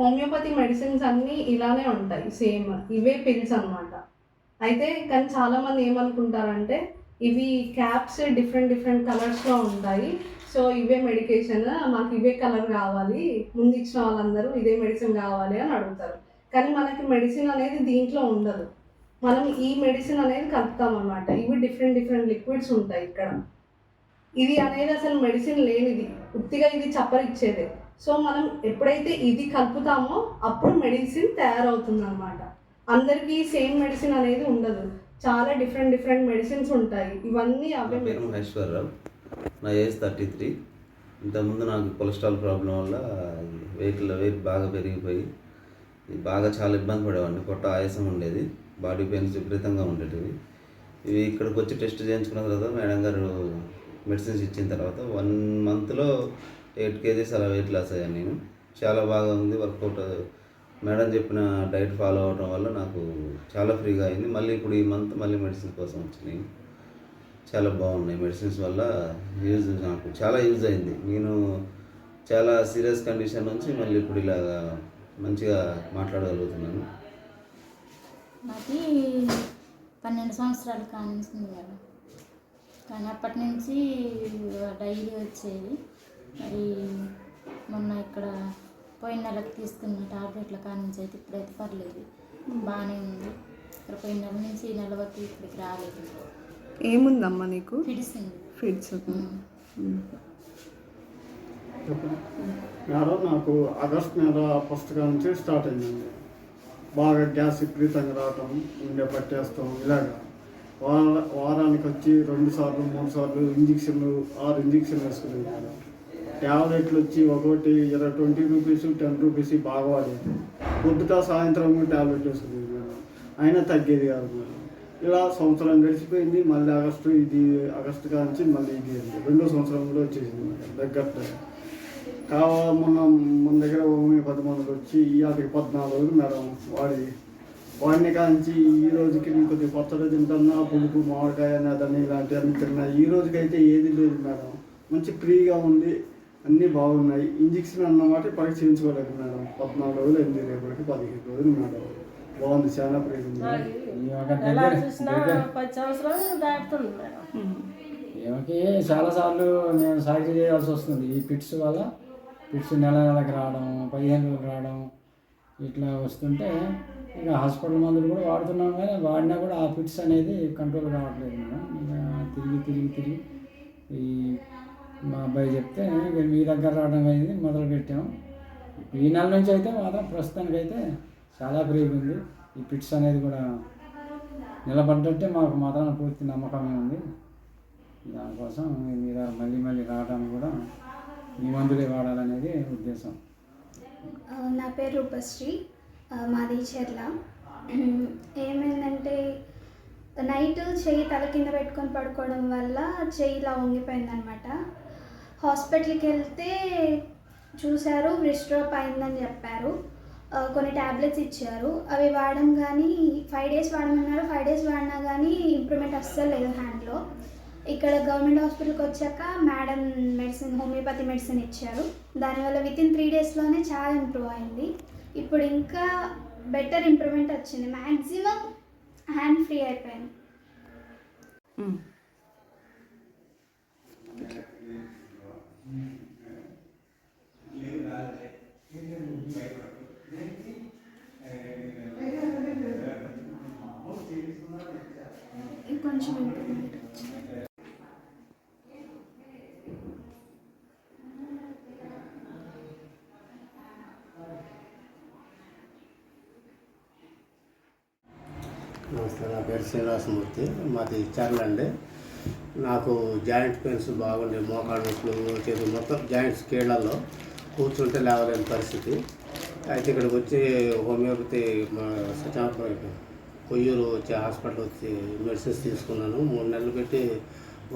Homeopathy medicines అన్నీ ఇలానే ఉంటాయి సేమ్. ఇవే పిల్స్ అనమాట అయితే కానీ చాలామంది ఏమనుకుంటారంటే ఇవి క్యాప్స్ డిఫరెంట్ డిఫరెంట్ కలర్స్లో ఉంటాయి. సో ఇవే మెడికేషన్ మాకు ఇవే కలర్ కావాలి ముందు ఇచ్చిన వాళ్ళందరూ ఇదే మెడిసిన్ కావాలి అని అడుగుతారు. కానీ మనకి మెడిసిన్ అనేది దీంట్లో ఉండదు. మనం ఈ మెడిసిన్ అనేది కలుపుతాం అనమాట ఇవి డిఫరెంట్ డిఫరెంట్ లిక్విడ్స్ ఉంటాయి ఇక్కడ. ఇది అనేది అసలు మెడిసిన్ లేనిది. ఉత్తిగా ఇది చప్పరిచ్చేదే. సో మనం ఎప్పుడైతే ఇది కలుపుతామో అప్పుడు మెడిసిన్ తయారవుతుంది అనమాట అందరికీ సేమ్ మెడిసిన్ అనేది ఉండదు. చాలా డిఫరెంట్ డిఫరెంట్ మెడిసిన్స్ ఉంటాయి. ఇవన్నీ అవే పేరు మహేశ్వరరావు. నా ఏజ్ థర్టీ త్రీ ఇంతకుముందు నాకు కొలెస్ట్రాల్ ప్రాబ్లం వల్ల వెయిట్ వెయిట్ బాగా పెరిగిపోయి బాగా చాలా ఇబ్బంది పడేవాడిని. పొట్ట ఆయాసం ఉండేది. బాడీ పెయిన్స్ విపరీతంగా ఉండేటివి. ఇవి ఇక్కడికి వచ్చి టెస్ట్ చేయించుకున్న తర్వాత మేడం గారు మెడిసిన్స్ ఇచ్చిన తర్వాత వన్ మంత్లో ఎయిట్ కేజీస్ అలా వెయిట్ లాస్ అయ్యాను నేను. చాలా బాగా ఉంది వర్కౌట్ మేడం చెప్పిన డైట్ ఫాలో అవడం వల్ల నాకు చాలా ఫ్రీగా అయింది. మళ్ళీ ఇప్పుడు ఈ మంత్ మళ్ళీ మెడిసిన్ కోసం వచ్చినాయి. చాలా బాగున్నాయి మెడిసిన్స్ వల్ల యూజ్ నాకు చాలా యూజ్ అయింది. నేను చాలా సీరియస్ కండిషన్ నుంచి మళ్ళీ ఇప్పుడు ఇలాగా మంచిగా మాట్లాడగలుగుతున్నాను. నాకు పన్నెండు సంవత్సరాలు కానిస్తుంది కానీ అప్పటి నుంచి డైలీ వచ్చేది. మరి మొన్న ఇక్కడ పోయిన నెలకు తీసుకున్న టాబ్లెట్ల కానించి అయితే ఇప్పుడైతే పర్లేదు. బాగానే ఉంది. ఇక్కడ పోయిన నెల నుంచి ఈ నెల వరకు ఇక్కడికి రాలేదు. ఏముందమ్మా నీకు? పిడిసింది ఫిట్స్ మేడం నాకు ఆగస్ట్ నెల పుస్తకం నుంచి స్టార్ట్ అయిందండి. బాగా గ్యాస్ విపరీతంగా రావటం ఉండే పట్టేస్తాం ఇలాగా. వార వారానికి వచ్చి రెండు సార్లు మూడు సార్లు ఇంజక్షన్లు ఆరు ఇంజక్షన్లు వేసుకునేది మేడం ట్యాబ్లెట్లు వచ్చి ఒకటి ఇరవై ట్వంటీ రూపీస్ టెన్ రూపీస్ బాగా వాడేది పొద్దుట సాయంత్రం ట్యాబ్లెట్ వస్తుంది మేడం. అయినా తగ్గేది కాదు మేడం. ఇలా సంవత్సరం గడిచిపోయింది. మళ్ళీ ఆగస్టు ఇది ఆగస్టు కాంచి మళ్ళీ ఇది అండి రెండో సంవత్సరం కూడా వచ్చేసింది మేడం దగ్గర కావా మొన్న మన దగ్గర ఓమి పది మందికి వచ్చి ఇవాళకి పద్నాలుగు రోజులు మేడం వాడి వాడిని కాంచి ఈ రోజుకి నేను కొద్దిగా పచ్చడి తింటున్నా పులుపు మామిడికాయ అదని ఇలాంటివన్నీ తిన్నా. ఈ రోజుకైతే ఏది లేదు మేడం. మంచి ఫ్రీగా ఉంది అన్నీ బాగున్నాయి. ఇంజక్షన్ అన్నమాట పరీక్ష చేయించుకోలేదు మేడం. పద్నాలుగు రోజులు అయింది రేపటికి పదిహేను రోజులు మేడం. బాగుంది చాలా దాటుతుంది మేడం. ఈమెకి చాలాసార్లు నేను సాగు చేయాల్సి వస్తుంది. ఈ పిట్స్ వల్ల పిట్స్ నెల నెలకు రావడం పదిహేను రోజులు రావడం ఇట్లా వస్తుంటే ఇక హాస్పిటల్ మందులు కూడా వాడుతున్నాం కానీ వాడినా కూడా ఆ పిట్స్ అనేది కంట్రోల్ కావట్లేదు మేడం. తిరిగి తిరిగి తిరిగి ఈ మా అబ్బాయి చెప్తే ఇక మీ దగ్గర రావడం అనేది మొదలుపెట్టాం. ఈ నెల నుంచి అయితే మాత్రం ప్రస్తుతానికైతే చాలా ఫ్రీగా ఉంది ఈ పిట్స్ అనేది కూడా నిలబడ్డట్టే మాకు మాత్రం పూర్తి నమ్మకమే ఉంది. దానికోసం మీద మళ్ళీ మళ్ళీ రావడానికి కూడా ఈ మందులే వాడాలనేది ఉద్దేశం. నా పేరు రూపశ్రీ. మాది చెర్ల. ఏమైందంటే నైట్ చెయ్యి తల కింద పెట్టుకొని పడుకోవడం వల్ల చెయ్యి ఇలా వంగిపోయిందనమాట హాస్పిటల్కి వెళ్తే చూశారు రిస్ట్రోప్ అయిందని చెప్పారు. కొన్ని ట్యాబ్లెట్స్ ఇచ్చారు. అవి వాడడం కానీ ఫైవ్ డేస్ వాడమన్నారు. ఫైవ్ డేస్ వాడినా కానీ ఇంప్రూవ్మెంట్ అస్సలు లేదు హ్యాండ్లో ఇక్కడ గవర్నమెంట్ హాస్పిటల్కి వచ్చాక మేడం మెడిసిన్ హోమియోపతి మెడిసిన్ ఇచ్చారు. దానివల్ల విత్ ఇన్ త్రీ డేస్లోనే చాలా ఇంప్రూవ్ అయింది. ఇప్పుడు ఇంకా బెటర్ ఇంప్రూవ్మెంట్ వచ్చింది. మ్యాక్సిమం హ్యాండ్ ఫ్రీ అయిపోయింది. ఇంకొంచెం నమస్తే నా పేరు శ్రీనివాసమూర్తి. మాది చర్లండి. నాకు జాయింట్ పెయిన్స్ బాగుండే మోకాళ్ళ నొప్పులు చేతి మొత్తం జాయింట్స్ కీళ్ళల్లో కూర్చుంటే లేవలేని పరిస్థితి. అయితే ఇక్కడికి వచ్చి హోమియోపతి మా కొయ్యూరు వచ్చి హాస్పిటల్ వచ్చి మెడిసిన్స్ తీసుకున్నాను. మూడు నెలలు పెట్టి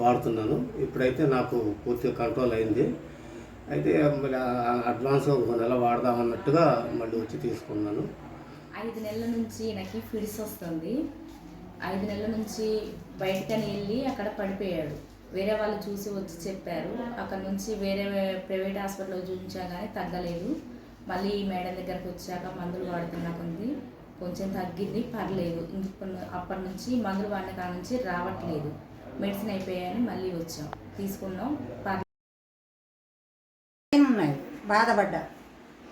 వాడుతున్నాను. ఇప్పుడైతే నాకు పూర్తిగా కంట్రోల్ అయింది. అయితే మళ్ళీ అడ్వాన్స్ ఒక నెల వాడదామన్నట్టుగా మళ్ళీ వచ్చి తీసుకున్నాను. ఐదు నెలల నుంచి నాకు ఫిడ్స్ వస్తుంది. ఐదు నెలల నుంచి బయటకని వెళ్ళి అక్కడ పడిపోయాడు. వేరే వాళ్ళు చూసి వచ్చి చెప్పారు. అక్కడ నుంచి వేరే ప్రైవేట్ హాస్పిటల్లో చూపించా కానీ తగ్గలేదు. మళ్ళీ మేడం దగ్గరకు వచ్చాక మందులు వాడుతున్నా ఉంది. కొంచెం తగ్గింది పర్లేదు. ఇంక అప్పటి నుంచి మందులు వాడిన కాడ నుంచి రావట్లేదు. మెడిసిన్ అయిపోయాయని మళ్ళీ వచ్చాం. తీసుకున్నాం పర్లేదు బాధపడ్డా?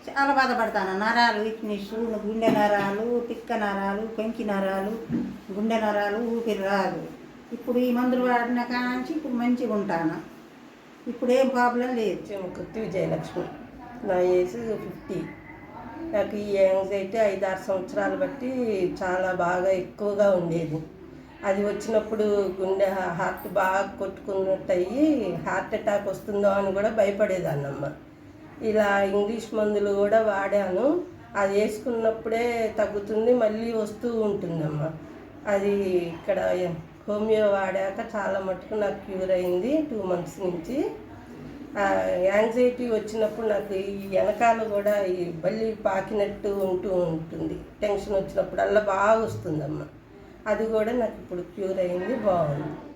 చాలా బాధపడతాను. నరాలు వీక్నెస్ గుండె నరాలు పిక్క నరాలు పెంకి నరాలు గుండె నరాలు ఊపిరి రాదు. ఇప్పుడు ఈ మందులు వాడిన కాంచి ఇప్పుడు మంచిగా ఉంటాను. ఇప్పుడు ఏం ప్రాబ్లం లేదు. కృతి విజయలక్ష్మి. నా ఏజ్ ఫిఫ్టీ నాకు ఈ యాంగ్జైటీ ఐదు ఆరు సంవత్సరాలు బట్టి చాలా బాగా ఎక్కువగా ఉండేది. అది వచ్చినప్పుడు గుండె హార్ట్ బాగా కొట్టుకున్నట్టు అయ్యి హార్ట్ అటాక్ వస్తుందో అని కూడా భయపడేదాన్నమ్మ. ఇలా ఇంగ్లీష్ మందులు కూడా వాడాను. అది వేసుకున్నప్పుడే తగ్గుతుంది మళ్ళీ వస్తూ ఉంటుందమ్మ. అది ఇక్కడ హోమియో వాడాక చాలా మటుకు నాకు క్యూర్ అయింది టూ మంత్స్ నుంచి. యాంగ్జైటీ వచ్చినప్పుడు నాకు ఈ వెనకాల కూడా ఈ బల్లి పాకినట్టు ఉంటూ ఉంటుంది. టెన్షన్ వచ్చినప్పుడు అలా బాగా వస్తుందమ్మా. అది కూడా నాకు ఇప్పుడు క్యూర్ అయింది బాగుంది.